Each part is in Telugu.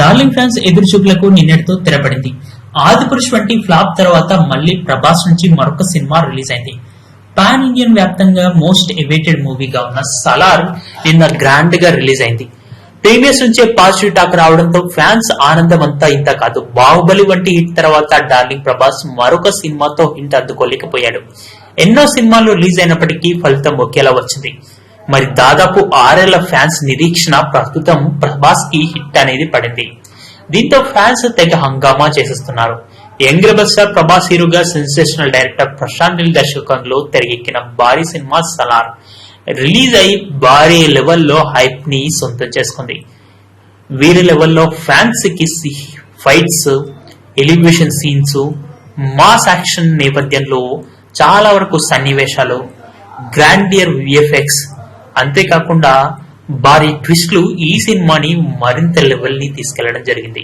డార్లింగ్ ఫ్యాన్స్ ఎదురుచూపులకు నిన్నటితో తెరపడింది. ఆదిపురుష్ వంటి ఫ్లాప్ తర్వాత మళ్ళీ ప్రభాస్ నుంచి మరొక సినిమా రిలీజ్ అయింది. పాన్ ఇండియన్ వ్యాప్తంగా మోస్ట్ ఎవేటెడ్ మూవీగా ఉన్న సలార్ నిన్న గ్రాండ్గా రిలీజ్ అయింది. ప్రీవియస్ నుంచే పాజిటివ్ టాక్ రావడంతో ఫ్యాన్స్ ఆనందం అంతా ఇంత కాదు. బాహుబలి వంటి హిట్ తర్వాత డార్లింగ్ ప్రభాస్ మరొక సినిమాతో హిట్ అందుకోలేకపోయాడు. ఎన్నో సినిమాలు రిలీజ్ అయినప్పటికీ ఫలితం ఒకేలా వచ్చింది. మరి దాదాపు ఆరేళ్ళ ఫ్యాన్స్ నిరీక్షణ ప్రస్తుతం ప్రభాస్కి హిట్ అనేది పడింది. దీంతో ఫ్యాన్స్ తెగ హంగామా చేసేస్తున్నారు. యంగ్ రెబల్ స్టార్ ప్రభాస్ హీరోగా సెన్సేషనల్ డైరెక్టర్ ప్రశాంత్ నీల్ దర్శకంలో తెరకెక్కిన భారీ సినిమా సలార్ రిలీజ్ అయి భారీ లెవెల్లో హైప్ని సొంతం చేసుకుంది. వీరి లెవెల్లో ఫ్యాన్స్కి fights elevation scenes mass action నేపథ్యంలో చాలా వరకు సన్నివేశాలు గ్రాండియర్ విఎఫ్ఎక్స్ అంతేకాకుండా భారీ ట్విస్ట్లు ఈ సినిమాని మరింత లెవెల్ని తీసుకెళ్ళడం జరిగింది.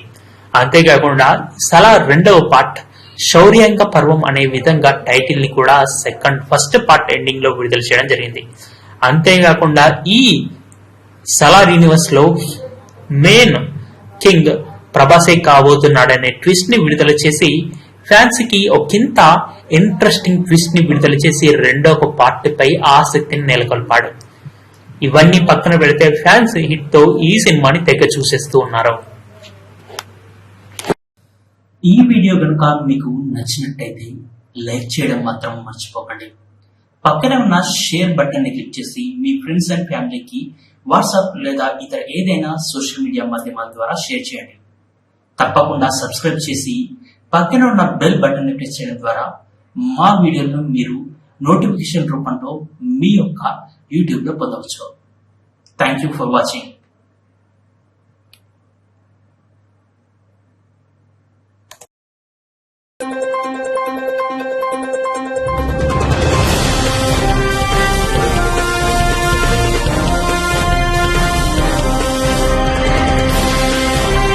అంతేకాకుండా సలా రెండవ పార్ట్ శౌర్యాంక పర్వం అనే విధంగా టైటిల్ని కూడా సెకండ్ ఫస్ట్ పార్ట్ ఎండింగ్లో విడుదల చేయడం జరిగింది. అంతేకాకుండా ఈ సలార్ యూనివర్స్లో మెయిన్ కింగ్ ప్రభాసే కాబోతున్నాడనే ట్విస్ట్ని విడుదల చేసి ఫ్యాన్స్కి ఒకంత ఇంట్రెస్టింగ్ ట్విస్ట్ని విడుదల చేసి రెండవ పార్ట్ పై ఆసక్తిని నెలకొల్పాడు. ఇవన్నీ పక్కన పెడితే ఫ్యాన్స్ హిట్తో ఈ సినిమాని తెగ చూసేస్తూ ఉన్నారు. ఈ వీడియో కనుక మీకు నచ్చినట్టయితే లైక్ చేయడం మాత్రం మర్చిపోకండి. పక్కనే ఉన్న షేర్ బటన్ని క్లిక్ చేసి మీ ఫ్రెండ్స్ అండ్ ఫ్యామిలీకి వాట్సాప్ లేదా ఇతర ఏదైనా సోషల్ మీడియా మాధ్యమాల ద్వారా షేర్ చేయండి. తప్పకుండా సబ్స్క్రైబ్ చేసి పక్కన ఉన్న బెల్ బటన్ని ప్రెస్ చేయడం ద్వారా మా వీడియోలను మీరు నోటిఫికేషన్ రూపంలో మీ యొక్క యూట్యూబ్లో పొందవచ్చు. Thank you for watching